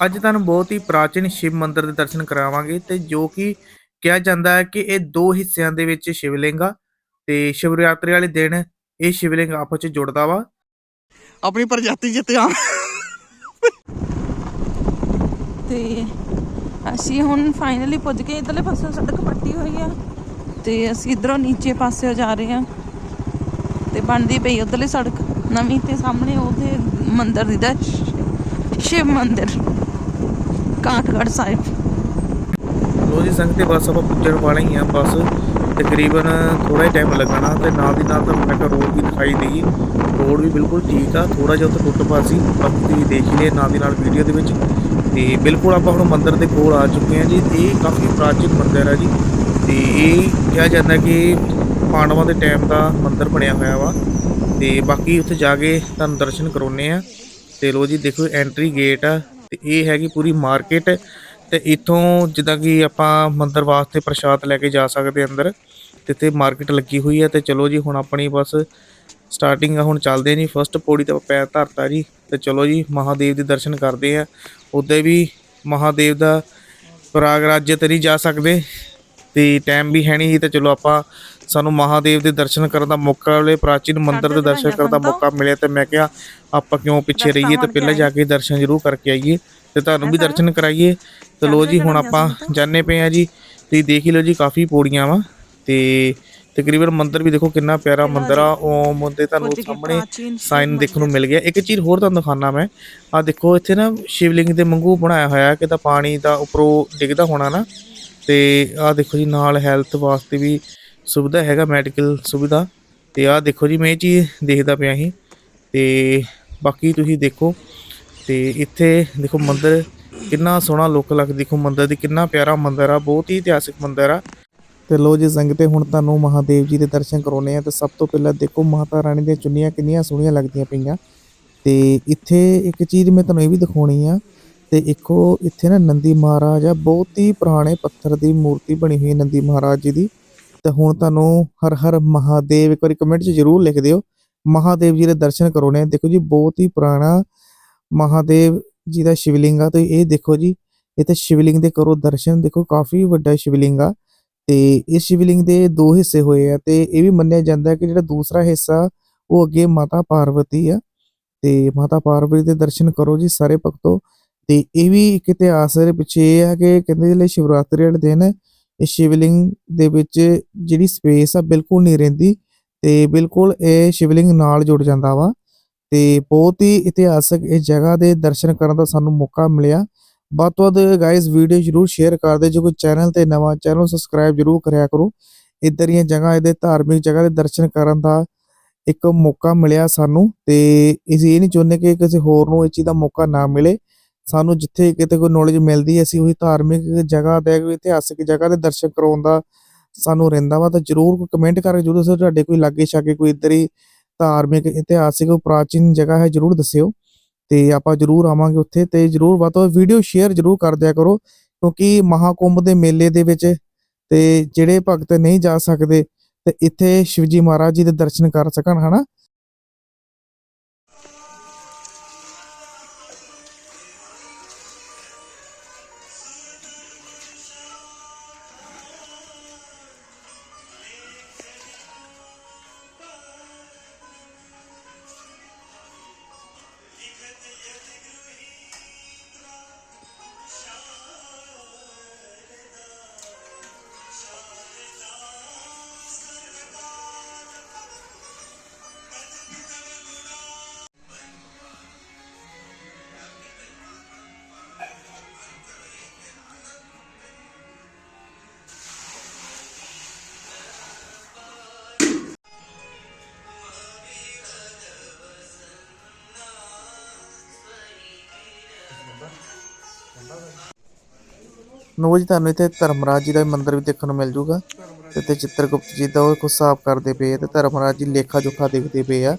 ਅੱਜ ਤੁਹਾਨੂੰ ਬਹੁਤ ਹੀ ਪ੍ਰਾਚੀਨ ਸ਼ਿਵ ਮੰਦਿਰ ਦੇ ਦਰਸ਼ਨ ਕਰਾਵਾਂਗੇ ਤੇ ਜੋ ਕਿ ਕਿਹਾ ਜਾਂਦਾ ਹੈ ਕਿ ਇਹ ਦੋ ਹਿੱਸਿਆਂ ਦੇ ਵਿੱਚ ਸ਼ਿਵਲਿੰਗ ਆ ਤੇ ਸ਼ਿਵਰਾਤਰੀ ਵਾਲੇ ਦਿਨ ਇਹ ਸ਼ਿਵਲਿੰਗ ਆਪਸ ਵਿੱਚ ਜੁੜਦਾ ਵਾ। ਆਪਣੀ ਪ੍ਰਜਾਤੀ ਜਿੱਤੇ ਆ ਤੇ ਅਸੀਂ ਹੁਣ ਫਾਈਨਲੀ ਪੁੱਜ ਗਏ ਇਧਰਲੇ ਪਾਸੇ ਸੜਕ ਪੱਟੀ ਹੋਈ ਆ ਤੇ ਅਸੀਂ ਇਧਰੋਂ ਨੀਚੇ ਪਾਸੇ ਜਾ ਰਹੇ ਆ ਤੇ ਬਣਦੀ ਪਈ ਉਧਰਲੀ ਸੜਕ ਨਵੀਂ ਤੇ ਸਾਹਮਣੇ ਉਹਦੇ ਮੰਦਿਰ ਦੀ ਦਾ ਸ਼ਿਵ ਮੰਦਿਰ, ਕਾਠਗੜ੍ਹ ਸਾਹਿਬ। ਲੋ ਜੀ, ਸੰਗਤੇ ਬਸ ਆਪਾਂ ਪੁੱਜਣ ਵਾਲੇ ਹੀ ਆ। ਬਸ ਤਕਰੀਬਨ ਥੋੜਾ ਹੀ ਟਾਈਮ ਲੱਗਣਾ ਤੇ ਨਾਲ ਦੀ ਨਾਲ ਤੁਹਾਨੂੰ ਮੈਂ ਕਿਹਾ ਰੋਡ ਵੀ ਦਿਖਾਈ ਦੇਗੀ ਰੋਡ ਵੀ ਬਿਲਕੁਲ ਠੀਕ ਆ। ਥੋੜਾ ਜਿਹਾ ਉੱਥੇ ਟੁੱਟ ਪਾ ਸੀ ਬਾਕੀ ਤੁਸੀਂ ਦੇਖ ਲਿਆ ਨਾਲ ਦੀ ਨਾਲ ਵੀਡੀਓ ਦੇ ਵਿੱਚ। ਤੇ ਬਿਲਕੁਲ ਆਪਾਂ ਹੁਣ ਮੰਦਿਰ ਦੇ ਕੋਲ ਆ ਚੁੱਕੇ ਹਾਂ ਜੀ। ਇਹ ਕਾਫੀ ਪ੍ਰਾਚੀਨ ਮੰਦਿਰ ਹੈ ਜੀ। ਤੇ ਇਹ ਕਿਹਾ ਜਾਂਦਾ ਕਿ ਪਾਂਡਵਾਂ ਦੇ ਟਾਈਮ ਦਾ ਮੰਦਿਰ ਬਣਿਆ ਹੋਇਆ ਵਾ। ਤੇ ਬਾਕੀ ਉੱਥੇ ਜਾ ਕੇ ਤੁਹਾਨੂੰ ਦਰਸ਼ਨ ਕਰਾਉਨੇ ਆ। ਤੇ ਲੋ ਜੀ ਦੇਖੋ ਐਂਟਰੀ ਗੇਟ ਆ, ਤੇ ਇਹ ਹੈਗੀ ਪੂਰੀ ਮਾਰਕੀਟ ਤੇ ਇੱਥੋਂ ਜਿੱਦਾਂ ਕਿ ਆਪਾਂ ਮੰਦਰ ਵਾਸਤੇ ਪ੍ਰਸ਼ਾਦ ਲੈ ਕੇ ਜਾ ਸਕਦੇ ਅੰਦਰ, ਤੇ ਇੱਥੇ ਮਾਰਕੀਟ ਲੱਗੀ ਹੋਈ ਹੈ ਤੇ ਚਲੋ ਜੀ ਹੁਣ ਆਪਣੀ ਬਸ ਸਟਾਰਟਿੰਗ ਆ, ਹੁਣ ਚੱਲਦੇ ਜੀ ਫਸਟ ਪੌੜੀ ਤੇ ਪੈਰ ਧਰਤਾ ਜੀ, ਤੇ ਚਲੋ ਜੀ ਮਹਾਦੇਵ ਦੇ ਦਰਸ਼ਨ ਕਰਦੇ ਆ ਉੱਦੇ ਵੀ ਮਹਾਦੇਵ ਦਾ ਪ੍ਰਾਗਰਾਜ ਤੇ ਨਹੀਂ ਜਾ ਸਕਦੇ, ਤੇ ਟਾਈਮ ਵੀ ਹੈ ਨਹੀਂ ਸੀ, ਤੇ ਚਲੋ ਆਪਾਂ ਸਾਨੂੰ ਮਹਾਦੇਵ ਦੇ ਦਰਸ਼ਨ ਕਰਨ ਦਾ ਮੌਕਾ ਮਿਲੇ ਪ੍ਰਾਚੀਨ ਮੰਦਿਰ ਦੇ ਦਰਸ਼ਨ ਕਰਨ ਦਾ ਮੌਕਾ ਮਿਲਿਆ ਤੇ ਮੈਂ ਕਿਹਾ ਆਪਾਂ ਕਿਉਂ ਪਿੱਛੇ ਰਹੀਏ ਤੇ ਪਹਿਲਾਂ ਜਾ ਕੇ ਦਰਸ਼ਨ ਜ਼ਰੂਰ ਕਰਕੇ ਆਈਏ ਤੇ ਤੁਹਾਨੂੰ ਵੀ ਦਰਸ਼ਨ ਕਰਾਈਏ। ਤੇ ਲੋ ਜੀ ਹੁਣ ਆਪਾਂ ਜਾਣੇ ਪਏ ਆ ਜੀ ਤੁਸੀਂ ਦੇਖ ਹੀ ਲਓ ਜੀ ਕਾਫੀ ਪੌੜੀਆਂ ਵਾ ਤੇ ਤਕਰੀਬਨ ਮੰਦਿਰ ਵੀ ਦੇਖੋ ਕਿੰਨਾ ਪਿਆਰਾ ਮੰਦਿਰ ਆ। ਓਮ ਦੇ ਤੁਹਾਨੂੰ ਸਾਹਮਣੇ ਸਾਈਨ ਦੇਖਣ ਨੂੰ ਮਿਲ ਗਿਆ। ਇੱਕ ਚੀਜ਼ ਹੋਰ ਤੁਹਾਨੂੰ ਦਿਖਾਣਾ ਮੈਂ। ਆ ਦੇਖੋ ਇੱਥੇ ਨਾ ਸ਼ਿਵਲਿੰਗ ਦੇ ਵਾਂਗੂ ਬਣਾਇਆ ਹੋਇਆ ਕਿ ਤਾਂ ਪਾਣੀ ਦਾ ਉੱਪਰੋਂ ਡਿੱਗਦਾ ਹੋਣਾ ਨਾ। ਤੇ ਆ ਦੇਖੋ ਜੀ ਨਾਲ ਹੈਲਥ ਵਾਸਤੇ ਵੀ ਸੁਵਿਧਾ ਹੈਗਾ ਮੈਡੀਕਲ ਸੁਵਿਧਾ। ਤੇ ਆਹ ਦੇਖੋ ਜੀ, ਮੈਂ ਇਹ ਚੀਜ਼ ਦੇਖਦਾ ਪਿਆ ਸੀ। ਤੇ ਬਾਕੀ ਤੁਸੀਂ ਦੇਖੋ, ਤੇ ਇੱਥੇ ਦੇਖੋ ਮੰਦਿਰ ਕਿੰਨਾ ਸੋਹਣਾ ਲੁੱਕ ਲੱਗ ਦੇਖੋ ਮੰਦਿਰ ਦੀ ਕਿੰਨਾ ਪਿਆਰਾ ਮੰਦਿਰ ਆ, ਬਹੁਤ ਹੀ ਇਤਿਹਾਸਿਕ ਮੰਦਿਰ ਆ। ਤੇ ਲੋ ਜੀ ਸੰਗਤੇ, ਹੁਣ ਤੁਹਾਨੂੰ ਮਹਾਦੇਵ ਜੀ ਦੇ ਦਰਸ਼ਨ ਕਰਾਉਣੇ ਆ ਤੇ ਸਭ ਤੋਂ ਪਹਿਲਾਂ ਦੇਖੋ ਮਾਤਾ ਰਾਣੀ ਦੀਆਂ ਚੁੰਨੀਆਂ ਕਿੰਨੀਆਂ ਸੋਹਣੀਆਂ ਲੱਗਦੀਆਂ ਪਈਆਂ। ਤੇ ਇੱਥੇ ਇੱਕ ਚੀਜ਼ ਮੈਂ ਤੁਹਾਨੂੰ ਇਹ ਵੀ ਦਿਖਾਉਣੀ ਆ, ਤੇ ਇੱਕੋ ਇੱਥੇ ਨਾ ਨੰਦੀ ਮਹਾਰਾਜ ਆ, ਬਹੁਤ ਹੀ ਪੁਰਾਣੇ ਪੱਥਰ ਦੀ ਮੂਰਤੀ ਬਣੀ ਹੋਈ ਨੰਦੀ ਮਹਾਰਾਜ ਜੀ ਦੀ। ਤੇ ਹੁਣ ਤੁਹਾਨੂੰ ਹਰ ਹਰ ਮਹਾਦੇਵ ਇੱਕ ਵਾਰੀ ਕਮੈਂਟ 'ਚ ਜ਼ਰੂਰ ਲਿਖ ਦਿਓ। ਮਹਾਦੇਵ ਜੀ ਦੇ ਦਰਸ਼ਨ ਕਰਾਉਣੇ ਆ ਦੇਖੋ ਜੀ, ਬਹੁਤ ਹੀ ਪੁਰਾਣਾ ਮਹਾਦੇਵ ਜੀ ਦਾ ਸ਼ਿਵਲਿੰਗ ਆ ਤੇ ਇਹ ਦੇਖੋ ਜੀ ਇੱਥੇ ਸ਼ਿਵਲਿੰਗ ਦੇ ਕਰੋ ਦਰਸ਼ਨ। ਦੇਖੋ, ਕਾਫੀ ਵੱਡਾ ਸ਼ਿਵਲਿੰਗ ਆ ਤੇ ਇਸ ਸ਼ਿਵਲਿੰਗ ਦੇ ਦੋ ਹਿੱਸੇ ਹੋਏ ਆ ਤੇ ਇਹ ਵੀ ਮੰਨਿਆ ਜਾਂਦਾ ਕਿ ਜਿਹੜਾ ਦੂਸਰਾ ਹਿੱਸਾ ਉਹ ਅੱਗੇ ਮਾਤਾ ਪਾਰਵਤੀ ਆ। ਤੇ ਮਾਤਾ ਪਾਰਵਤੀ ਦੇ ਦਰਸ਼ਨ ਕਰੋ ਜੀ ਸਾਰੇ ਭਗਤੋ। ਤੇ ਇਹ ਵੀ ਇੱਕ ਇਤਿਹਾਸ ਦੇ ਪਿੱਛੇ ਇਹ ਆ ਕਿ ਕਹਿੰਦੇ ਜਿਹੜੇ ਸ਼ਿਵਰਾਤਰੀ ਵਾਲੇ ਦਿਨ ਇਹ ਸ਼ਿਵਲਿੰਗ ਦੇ ਵਿੱਚ ਜਿਹੜੀ ਸਪੇਸ ਆ ਬਿਲਕੁਲ ਨਹੀਂ ਰਹਿੰਦੀ ਤੇ ਬਿਲਕੁਲ ਇਹ ਸ਼ਿਵਲਿੰਗ ਨਾਲ ਜੁੜ ਜਾਂਦਾ ਵਾ ਤੇ ਬਹੁਤ ਹੀ ਇਤਿਹਾਸਕ ਇਸ ਜਗ੍ਹਾ ਦੇ ਦਰਸ਼ਨ ਕਰਨ ਦਾ ਸਾਨੂੰ ਮੌਕਾ ਮਿਲਿਆ। ਵੱਧ ਤੋਂ ਵੱਧ ਗਾਇਜ਼ ਵੀਡੀਓ ਜਰੂਰ ਸ਼ੇਅਰ ਕਰ ਦਿਓ, ਜੇ ਕੋਈ ਚੈਨਲ ਤੇ ਨਵਾਂ ਚੈਨਲ ਸਬਸਕ੍ਰਾਈਬ ਜਰੂਰ ਕਰਿਆ ਕਰੋ। ਇੱਧਰ ਦੀਆਂ ਜਗ੍ਹਾ, ਇਹਦੇ ਧਾਰਮਿਕ ਜਗ੍ਹਾ ਦੇ ਦਰਸ਼ਨ ਕਰਨ ਦਾ ਇੱਕ ਮੌਕਾ ਮਿਲਿਆ ਸਾਨੂੰ ਤੇ ਅਸੀਂ ਇਹ ਨਹੀਂ ਚਾਹੁੰਦੇ ਕਿ ਕਿਸੇ ਹੋਰ ਨੂੰ ਇਹ ਚੀਜ਼ ਦਾ ਮੌਕਾ ਨਾ ਮਿਲੇ। ਸਾਨੂੰ ਜਿੱਥੇ ਕਿਤੇ ਕੋਈ ਨੌਲੇਜ ਮਿਲਦੀ ਹੈ, ਅਸੀਂ ਉਹੀ ਧਾਰਮਿਕ ਜਗ੍ਹਾ ਤੇ, ਕੋਈ ਇਤਿਹਾਸਿਕ ਜਗ੍ਹਾ ਦੇ ਦਰਸ਼ਨ ਕਰਾਉਣ ਦਾ ਸਾਨੂੰ ਰਹਿੰਦਾ ਵਾ, ਤਾਂ ਜਰੂਰ ਕੋਈ ਕਮੈਂਟ ਕਰਕੇ ਜਰੂਰ ਦੱਸੋ ਤੁਹਾਡੇ ਕੋਈ ਲਾਗੇ ਛਾਗੇ ਕੋਈ ਇੱਧਰ ਹੀ ਧਾਰਮਿਕ, ਇਤਿਹਾਸਿਕ ਕੋਈ ਪ੍ਰਾਚੀਨ ਜਗ੍ਹਾ ਹੈ, ਜਰੂਰ ਦੱਸਿਓ। ਤੇ ਆਪਾਂ ਜਰੂਰ ਆਵਾਂਗੇ ਉੱਥੇ ਤੇ ਜਰੂਰ ਵੱਧ ਤੋਂ ਵੀਡੀਓ ਸ਼ੇਅਰ ਜਰੂਰ ਕਰ ਦਿਆ ਕਰੋ, ਕਿਉਂਕਿ ਮਹਾਕੁੰਭ ਦੇ ਮੇਲੇ ਦੇ ਵਿੱਚ ਤੇ ਜਿਹੜੇ ਭਗਤ ਨਹੀਂ ਜਾ ਸਕਦੇ, ਤੇ ਇੱਥੇ ਸ਼ਿਵਜੀ ਮਹਾਰਾਜ ਜੀ ਦੇ ਦਰਸ਼ਨ ਕਰ ਸਕਣ, ਹਨਾ? ਨੋ ਜੀ, ਤੁਹਾਨੂੰ ਇੱਥੇ ਧਰਮਰਾਜ ਜੀ ਦਾ ਵੀ ਮੰਦਿਰ ਵੀ ਦੇਖਣ ਨੂੰ ਮਿਲ ਜੂਗਾ ਤੇ ਇੱਥੇ ਚਿੱਤਰਗੁਪਤ ਜੀ ਦਾ ਉਹ ਕੁਛ ਹਿਸਾਬ ਕਰਦੇ ਪਏ ਆ ਤੇ ਧਰਮਰਾਜ ਜੀ ਲੇਖਾ ਜੋਖਾ ਦੇਖਦੇ ਪਏ ਆ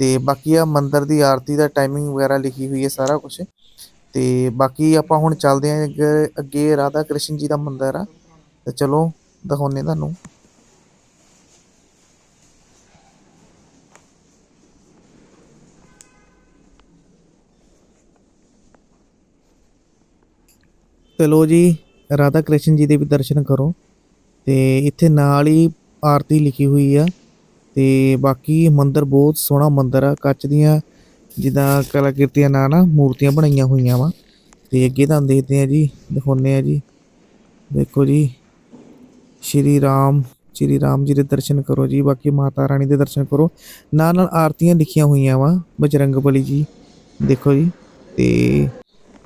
ਤੇ ਬਾਕੀ ਆ ਮੰਦਿਰ ਦੀ ਆਰਤੀ ਦਾ ਟਾਈਮਿੰਗ ਵਗੈਰਾ ਲਿਖੀ ਹੋਈ ਹੈ ਸਾਰਾ ਕੁਝ ਤੇ ਬਾਕੀ ਆਪਾਂ ਹੁਣ ਚੱਲਦੇ ਆਂ ਅੱਗੇ ਰਾਧਾ ਕ੍ਰਿਸ਼ਨ ਜੀ ਦਾ ਮੰਦਿਰ ਆ। ਤੇ ਚਲੋ ਦਿਖਾਉਨੇ ਤੁਹਾਨੂੰ। ਚਲੋ ਜੀ ਰਾਧਾ ਕ੍ਰਿਸ਼ਨ ਜੀ ਦੇ ਵੀ ਦਰਸ਼ਨ ਕਰੋ। ਤੇ ਇੱਥੇ ਨਾਲ ਹੀ ਆਰਤੀ ਲਿਖੀ ਹੋਈ ਆ। ਤੇ ਬਾਕੀ ਮੰਦਿਰ ਬਹੁਤ ਸੋਹਣਾ ਮੰਦਿਰ ਆ। ਕੱਚ ਦੀਆਂ ਜਿੱਦਾਂ ਕਲਾਕ੍ਰਿਤੀਆਂ ਨਾਲ ਨਾ ਮੂਰਤੀਆਂ ਬਣਾਈਆਂ ਹੋਈਆਂ ਵਾ। ਤੇ ਅੱਗੇ ਤੁਹਾਨੂੰ ਦੇਖਦੇ ਆ ਜੀ, ਦਿਖਾਉਂਦੇ ਆ ਜੀ। ਦੇਖੋ ਜੀ, ਸ਼੍ਰੀ ਰਾਮ ਸ਼੍ਰੀ ਰਾਮ ਜੀ ਦੇ ਦਰਸ਼ਨ ਕਰੋ ਜੀ। ਬਾਕੀ ਮਾਤਾ ਰਾਣੀ ਦੇ ਦਰਸ਼ਨ ਕਰੋ। ਨਾਲ ਨਾਲ ਆਰਤੀਆਂ ਲਿਖੀਆਂ ਹੋਈਆਂ ਵਾ ਬਜਰੰਗ ਬਲੀ ਜੀ। ਦੇਖੋ ਜੀ, ਤੇ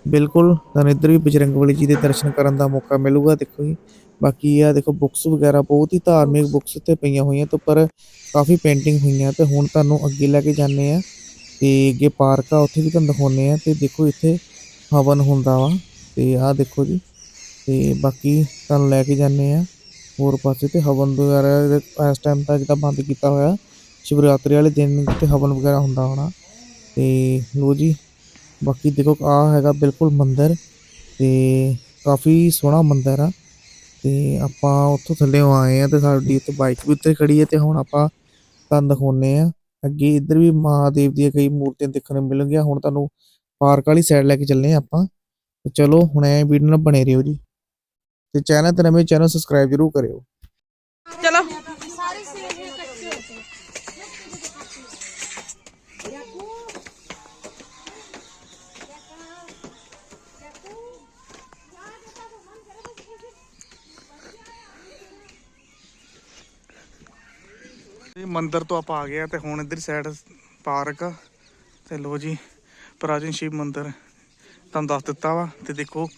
ਬਿਲਕੁਲ, ਤੁਹਾਨੂੰ ਇੱਧਰ ਵੀ ਬਜਰੰਗ ਬਲੀ ਜੀ ਦੇ ਦਰਸ਼ਨ ਕਰਨ ਦਾ ਮੌਕਾ ਮਿਲੂਗਾ, ਦੇਖੋ ਜੀ। ਬਾਕੀ ਆ, ਦੇਖੋ ਬੁੱਕਸ ਵਗੈਰਾ ਬਹੁਤ ਹੀ ਧਾਰਮਿਕ ਬੁੱਕਸ ਤੇ ਪਈਆਂ ਹੋਈਆਂ ਤੇ ਪਰ ਕਾਫੀ ਪੇਂਟਿੰਗ ਹੋਈਆਂ ਤੇ ਹੁਣ ਤੁਹਾਨੂੰ ਅੱਗੇ ਲੈ ਕੇ ਜਾਂਦੇ ਆ। ਤੇ ਅੱਗੇ ਪਾਰਕ ਆ, ਉੱਥੇ ਵੀ ਤੁਹਾਨੂੰ ਦਿਖਾਉਂਦੇ ਆ ਤੇ ਦੇਖੋ ਇੱਥੇ ਹਵਨ ਹੁੰਦਾ ਵਾ ਤੇ ਆਹ ਦੇਖੋ ਜੀ। ਤੇ ਬਾਕੀ ਤੁਹਾਨੂੰ ਲੈ ਕੇ ਜਾਂਦੇ ਆ, ਹੋਰ ਪਾਸੇ ਤੇ ਹਵਨ ਵਗੈਰਾ ਇਸ ਟਾਈਮ ਤਾਂ ਜਿੱਦਾਂ ਬੰਦ ਕੀਤਾ ਹੋਇਆ, ਸ਼ਿਵਰਾਤਰੀ ਵਾਲੇ ਦਿਨ ਤੇ ਹਵਨ ਵਗੈਰਾ ਹੁੰਦਾ ਹੋਣਾ। ਤੇ ਲੋ ਜੀ ਬਾਕੀ ਦੇਖੋ ਆ ਹੈਗਾ ਬਿਲਕੁਲ ਮੰਦਿਰ ਤੇ ਕਾਫੀ ਸੋਹਣਾ ਮੰਦਿਰ ਆ ਤੇ ਆਪਾਂ ਉੱਥੋਂ ਥੱਲੇ ਆਏ ਆ ਤੇ ਸਾਡੀ ਉੱਤੇ ਬਾਈਕ ਵੀ ਉੱਤੇ ਖੜੀ ਹੈ ਤੇ ਹੁਣ ਆਪਾਂ ਤੁਹਾਨੂੰ ਦਿਖਾਉਂਦੇ ਆ। ਅੱਗੇ ਇੱਧਰ ਵੀ ਮਹਾਦੇਵ ਦੀਆਂ ਕਈ ਮੂਰਤੀਆਂ ਦੇਖਣ ਨੂੰ ਮਿਲਣਗੀਆਂ ਹੁਣ ਤੁਹਾਨੂੰ ਪਾਰਕ ਵਾਲੀ ਸਾਈਡ ਲੈ ਕੇ ਚੱਲੇ ਆ ਆਪਾਂ। ਤੇ ਚਲੋ ਹੁਣ ਐ ਵੀਡੀਓ ਨਾਲ ਬਣੇ ਰਹੋ ਜੀ। ਤੇ ਚੈਨਲ ਤੇ ਨਵੇਂ ਚੈਨਲ ਸਬਸਕ੍ਰਾਈਬ ਜ਼ਰੂਰ ਕਰਿਓ। ਇਹ ਮੰਦਿਰ ਤੋਂ ਆਪਾਂ ਆ ਗਏ ਆ ਤੇ ਹੁਣ ਇੱਧਰ ਸਾਈਡ ਪਾਰਕ ਆ। ਤੇ ਲੋ ਜੀ, ਪ੍ਰਾਚੀਨ ਸ਼ਿਵ ਮੰਦਿਰ। ਤੁਹਾਨੂੰ ਦੱਸ ਦਿੱਤਾ ਵਾ ਤੇ ਦੇਖੋ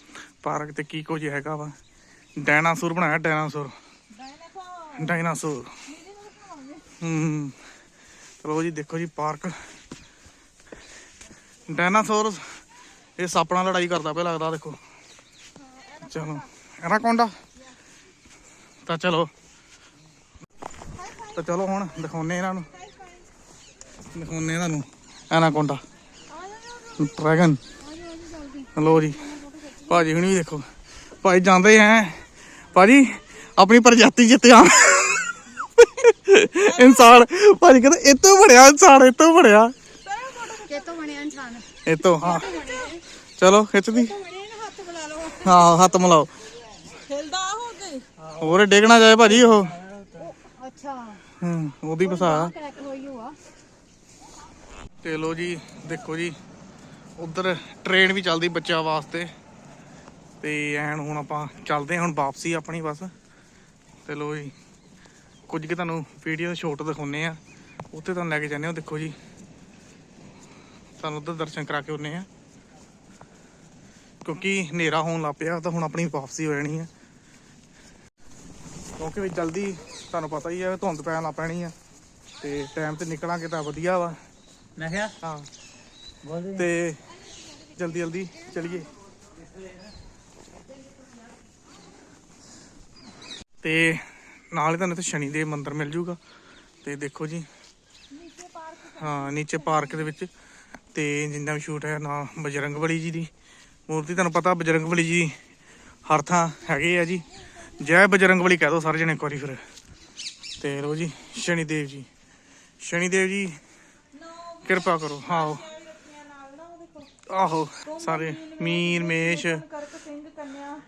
ਪਾਰਕ ਤੇ ਕੀ ਕੁਝ ਹੈਗਾ ਵਾ। ਡਾਇਨਾਸੌਰ ਬਣਾਇਆ ਡਾਇਨਾਸੌਰ। ਡਾਇਨਾਸੌਰ। ਹੂੰ। ਚਲੋ ਜੀ, ਦੇਖੋ ਜੀ ਪਾਰਕ। ਡਾਇਨਾਸੌਰ ਇਹ ਸੱਪ ਨਾਲ ਲੜਾਈ ਕਰਦਾ ਪਿਆ ਲੱਗਦਾ, ਦੇਖੋ। ਚਲੋ, ਐਨਾਕੋਂਡਾ। ਤਾਂ ਚਲੋ। ਤਾਂ ਚਲੋ ਹੁਣ ਦਿਖਾਉਨੇ ਇਹਨਾਂ ਨੂੰ। ਦਿਖਾਉਨੇ ਤੁਹਾਨੂੰ। ਐਨਾਕੋਂਡਾ। ਡਰੈਗਨ। ਹਲੋ ਜੀ। ਭਾਜੀ ਹੁਣੀ ਵੀ ਦੇਖੋ। ਭਾਈ ਜਾਂਦੇ ਐ। ਭਾਜੀ ਆਪਣੀ ਪ੍ਰਜਾਤੀ ਜਿੱਤੇ ਆ ਇਨਸਾਨ। ਭਾਜੀ ਕਹਿੰਦਾ ਇਹ ਤੋਂ ਬੜਿਆ ਇਨਸਾਨ ਇਹ ਤੋਂ ਬਣਿਆ ਇਨਸਾਨ ਇਹ ਤੋਂ ਹਾਂ। ਚਲੋ ਖਿੱਚਦੀ। ਨਾ ਹਾਂ ਹੱਥ ਮਿਲਾਓ। ਹਿਲਦਾ ਹੋ ਗਈ ਹੋਰ ਡੇਗਣਾ ਜਾਏ ਭਾਜੀ ਉਹ। ਹੂੰ ਉਹਦੀ ਹੋਈ ਹੋਆ। ਤੇ ਲੋ ਜੀ ਦੇਖੋ ਜੀ ਉਧਰ ਟ੍ਰੇਨ ਵੀ ਚੱਲਦੀ ਬੱਚਿਆਂ ਵਾਸਤੇ। ਤੇ ਐਨ ਹੁਣ ਆਪਾਂ ਚੱਲਦੇ ਹਾਂ ਹੁਣ ਵਾਪਸੀ ਆਪਣੀ ਬਸ। ਤੇ ਲੋ ਜੀ ਕੁਝ ਕਿ ਤੁਹਾਨੂੰ ਵੀਡੀਓ ਸ਼ੋਟ ਦਿਖਾਉਨੇ ਆ ਉੱਥੇ ਤੁਹਾਨੂੰ ਲੈ ਕੇ ਜਾਂਦੇ ਹਾਂ ਦੇਖੋ ਜੀ। ਤੁਹਾਨੂੰ ਉਧਰ ਦਰਸ਼ਨ ਕਰਾ ਕੇ ਆਉਨੇ ਆ ਕਿਉਂਕਿ ਹਨੇਰਾ ਹੋਣ ਲੱਗ ਪਿਆ ਤਾਂ ਹੁਣ ਆਪਣੀ ਵਾਪਸੀ ਹੋ ਜਾਣੀ ਆ ਕਿਉਂਕਿ ਵੀ ਜਲਦੀ ਤੁਹਾਨੂੰ ਪਤਾ ਹੀ ਆ ਧੁੰਦ ਪੈਣ ਲੱਗ ਪੈਣੀ ਆ। ਤੇ ਟਾਈਮ ਤੇ ਨਿਕਲਾਂਗੇ ਤਾਂ ਵਧੀਆ ਵਾ। ਮੈਂ ਕਿਹਾ? ਹਾਂ। ਤੇ ਜਲਦੀ ਜਲਦੀ ਚਲੀਏ। ਤੇ ਨਾਲ ਹੀ ਤੁਹਾਨੂੰ ਇੱਥੇ ਸ਼ਨੀ ਦੇਵ ਮੰਦਿਰ ਮਿਲ ਜੂਗਾ। ਤੇ ਦੇਖੋ ਜੀ। ਹਾਂ ਨੀਚੇ ਪਾਰਕ ਦੇ ਵਿੱਚ। ਤੇ ਜਿੰਨਾ ਵੀ ਸ਼ੂਟ ਹੈ ਨਾ ਬਜਰੰਗ ਬਲੀ ਜੀ ਦੀ। ਮੂਰਤੀ ਤੁਹਾਨੂੰ ਪਤਾ ਬਜਰੰਗ ਬਲੀ ਜੀ ਹਰ ਥਾਂ ਹੈਗੇ ਆ ਜੀ। ਜੈ ਬਜਰੰਗ ਬਲੀ ਕਹਿ ਦੋ ਸਾਰੇ ਜਣੇ ਇੱਕ ਵਾਰੀ ਫਿਰ। ਤੇ ਲੋ ਜੀ ਸ਼ਨੀ ਦੇਵ ਜੀ। ਸ਼ਨੀ ਦੇਵ ਜੀ ਕਿਰਪਾ ਕਰੋ। ਆਹੋ। ਆਹੋ ਸਾਰੇ ਮੀਨ ਮੇਸ਼। ਕਰਕ ਸਿੰਘ ਕੰਨਿਆ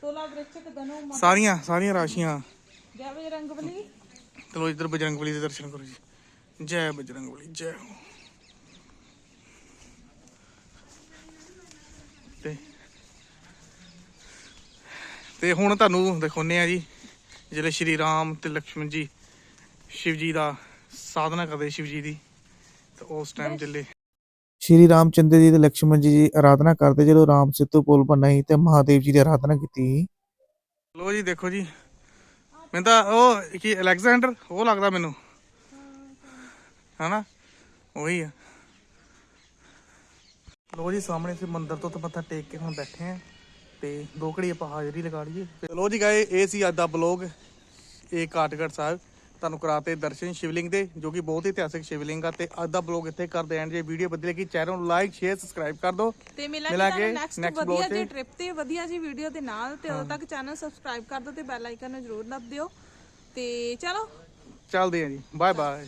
ਤੋਲਾ ਵ੍ਰਿਸ਼ਚਿਕ ਧਨੂ ਸਾਰੀਆਂ ਸਾਰੀਆਂ ਰਾਸ਼ੀਆਂ। ਜੈ ਬਜਰੰਗ ਬਲੀ। ਚਲੋ ਇੱਧਰ ਬਜਰੰਗ ਬਲੀ ਦੇ ਦਰਸ਼ਨ ਕਰੋ ਜੀ। ਜੈ ਬਜਰੰਗ ਬਲੀ ਜੈ। ਹੋ ਤੇ ਤੇ ਹੁਣ ਤੁਹਾਨੂੰ ਦਿਖਾਉਨੇ ਆ ਜੀ ਜਿਹੜੇ ਸ਼੍ਰੀ ਰਾਮ ਤੇ ਲక్ష్మణ ਜੀ ਸ਼ਿਵ ਜੀ ਦਾ ਸਾਧਨਾ ਕਰਦੇ ਸ਼ਿਵ ਜੀ ਦੀ ਤੇ ਉਸ ਟਾਈਮ ਜਿਹੜੇ ਸ਼੍ਰੀ ਰਾਮ ਚੰਦਰ ਜੀ ਤੇ ਲక్ష్మణ ਜੀ ਦੀ ਆਰਾਧਨਾ ਕਰਦੇ ਜਦੋਂ ਰਾਮ ਸਿੱਤੂ ਪੁਲ ਬਣਾ ਸੀ ਤੇ ਮਹਾਦੇਵ ਜੀ ਦੀ ਆਰਾਧਨਾ ਕੀਤੀ। ਲੋ ਜੀ ਦੇਖੋ ਜੀ। ਮੈਂ ਤਾਂ ਉਹ ਕੀ ਅਲੈਗਜ਼ੈਂਡਰ ਉਹ ਲੱਗਦਾ ਮੈਨੂੰ। ਹਨਾ? ਉਹੀ ਆ। ਲੋ ਜੀ ਸਾਹਮਣੇ ਸੇ ਮੰਦਿਰ ਤੋਂ ਤਾਂ ਮੱਥਾ ਟੇਕ ਕੇ ਹੁਣ ਬੈਠੇ ਆਂ। ਤੇ ਦੋ ਘੜੀ ਆਪਾਂ ਹਾਜ਼ਰੀ ਲਗਾ ਲਈਏ। ਤੇ ਲੋ ਜੀ ਗਾਏ ਇਹ ਸੀ ਅੱਜ ਦਾ ਬਲੌਗ ਇਹ ਕਾਟਗੜ ਸਾਹਿਬ। ਤੁਹਾਨੂੰ ਕਰਾਤੇ ਦਰਸ਼ਨ ਸ਼ਿਵਲਿੰਗ ਦੇ ਜੋ ਕਿ ਬਹੁਤ ਹੀ ਇਤਿਹਾਸਿਕ ਸ਼ਿਵਲਿੰਗ ਆ। ਤੇ ਅੱਜ ਦਾ ਬਲੌਗ ਇੱਥੇ ਕਰਦੇ ਆਂ ਜੇ ਵੀਡੀਓ ਵਧੀਆ ਲੱਗੀ ਚੈਨਲ ਨੂੰ ਲਾਈਕ ਸ਼ੇਅਰ ਸਬਸਕ੍ਰਾਈਬ ਕਰ ਦਿਓ। ਤੇ ਮਿਲਾਂਗੇ ਨੈਕਸਟ ਵਧੀਆ ਜੀ। ਟ੍ਰਿਪ ਤੇ ਵਧੀਆ ਜੀ ਵੀਡੀਓ ਦੇ ਨਾਲ। ਤੇ ਉਦੋਂ ਤੱਕ ਚੈਨਲ ਸਬਸਕ੍ਰਾਈਬ ਕਰ ਦਿਓ ਤੇ ਬੈਲ ਆਈਕਨ ਨੂੰ ਜ਼ਰੂਰ ਦਬ ਦਿਓ। ਤੇ ਚਲੋ। ਚੱਲਦੇ ਆਂ ਜੀ। Bye bye